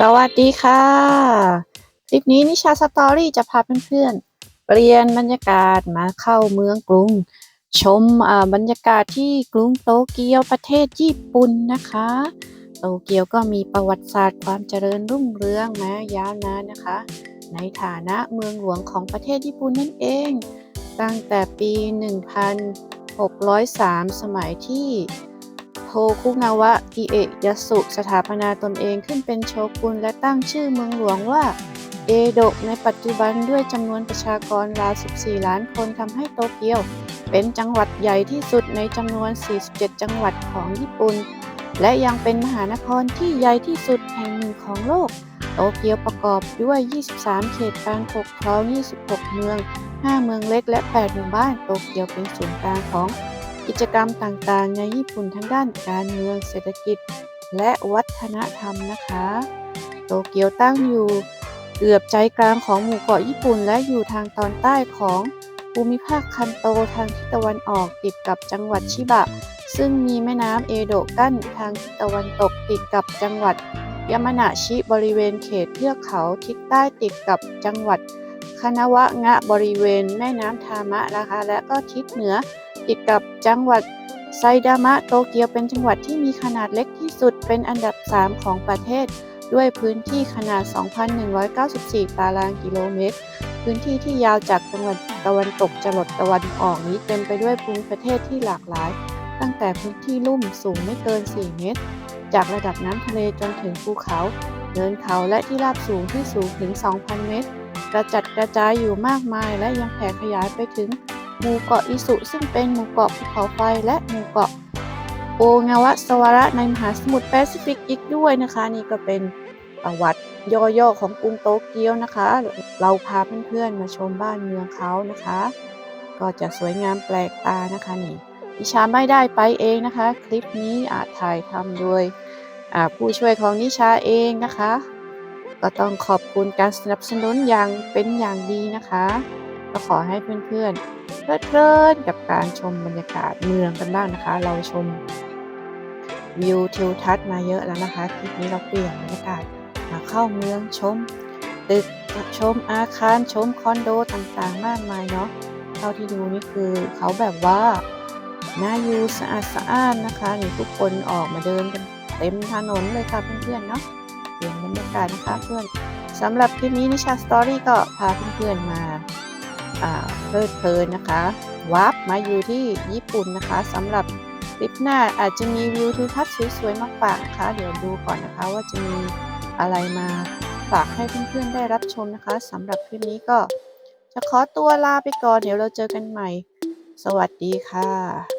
สวัสดีค่ะ คลิปนี้นิชาสตอรี่จะพาเพื่อนๆเปลี่ยนบรรยากาศมาเข้าเมืองกรุง ชมบรรยากาศที่กรุงโตเกียวประเทศญี่ปุ่นนะคะ โตเกียวก็มีประวัติศาสตร์ความเจริญรุ่งเรืองมายาวนานนะคะ ในฐานะเมืองหลวงของประเทศญี่ปุ่นนั่นเอง ตั้งแต่ปี 1603 สมัยที่โทคุงาวะ อิเอะยาสุสถาปนาตนเองขึ้นเป็นโชกุนและตั้งชื่อเมืองหลวงว่าเอโดะในปัจจุบันด้วยจำนวนประชากรราว 14 ล้านคนทำให้โตเกียว เป็นจังหวัดใหญ่ที่สุดในจำนวน 47 จังหวัดของญี่ปุ่น และยังเป็นมหานครที่ใหญ่ที่สุดแห่งหนึ่งของโลก โตเกียวประกอบด้วย 23 เขตการปกครอง 26 เมือง 5 เมืองเล็กและ 8 หมู่บ้าน โตเกียวเป็นศูนย์กลางของ กิจกรรมต่างๆ ในญี่ปุ่นทั้งด้านการเมืองเศรษฐกิจ และวัฒนธรรมนะคะ โตเกียวตั้งอยู่เกือบใจกลางของหมู่เกาะญี่ปุ่น และอยู่ทางตอนใต้ของภูมิภาคคันโตทางทิศตะวันออกติดกับจังหวัดชิบะ ซึ่งมีแม่น้ำเอโดะกั้นทางทิศตะวันตกติดกับจังหวัดยามานาชิบริเวณเขตเทือกเขาทิศใต้ติดกับจังหวัดคานาวะงะบริเวณแม่น้ำทามะนะคะและก็ทิศเหนือ ติดกับจังหวัดไซดามะโตเกียวเป็นจังหวัดที่มีขนาดเล็กที่สุดเป็นอันดับ 3 ของประเทศ ด้วยพื้นที่ขนาด 2,194 ตารางกิโลเมตร พื้นที่ที่ยาวจากจังหวัดตะวันตกจรดตะวันออกนี้เต็มไปด้วยภูมิประเทศที่หลากหลาย ตั้งแต่พื้นที่ลุ่มสูงไม่เกิน 4 เมตร จากระดับน้ำทะเลจนถึงภูเขาเนินเขาและที่ราบสูงที่สูงถึง 2,000 เมตร กระจัดกระจายอยู่มากมายและยังแผ่ขยายไปถึง หมู่เกาะอิสุซึ่งเป็นหมู่เกาะภูเขาไฟและหมู่เกาะโองาวะสวาระในมหาสมุทรแปซิฟิกอีกด้วยนะคะ นี่ก็เป็นประวัติย่อๆของกรุงโตเกียวนะคะ เราพาเพื่อนๆมาชมบ้านเมืองเขานะคะ ก็จะสวยงามแปลกตานะคะนี่ดิชาไม่ได้ไปเองนะคะ คลิปนี้อาจถ่ายทำโดยอาผู้ช่วยของนิชาเองนะคะ ก็ต้องขอบคุณการสนับสนุนอย่างเป็นอย่างดีนะคะ ก็ขอให้เพื่อนๆเพลิดเพลินกับการชมบรรยากาศเมืองกันบ้างนะคะ เราชมวิวทิวทัศน์มาเยอะแล้วนะคะคลิปนี้เราเปลี่ยนบรรยากาศมาเข้าเมืองชมตึกชมอาคารชมคอนโดต่างๆ มากมายเนาะเท่าที่ดูนี่คือเขาแบบว่าน่าอยู่สะอาดสะอ้าดนะคะนี่ทุกคนออกมาเดินกันเต็มถนนเลยค่ะเพื่อนๆเนาะเปลี่ยนบรรยากาศนะคะเพื่อนสำหรับคลิปนี้นิชาสตอรี่ก็พาเพื่อนๆมาอ่า เพลิดเพลินนะคะวับมาอยู่ที่ญี่ปุ่นนะคะสำหรับคลิปหน้าอาจจะมีวิวทิวทัศน์สวยๆมาฝากนะคะ เดี๋ยวดูก่อนนะคะว่าจะมีอะไรมาฝากให้เพื่อนๆได้รับชมนะคะสำหรับคลิปนี้ก็จะขอตัวลาไปก่อน เดี๋ยวเราเจอกันใหม่ สวัสดีค่ะ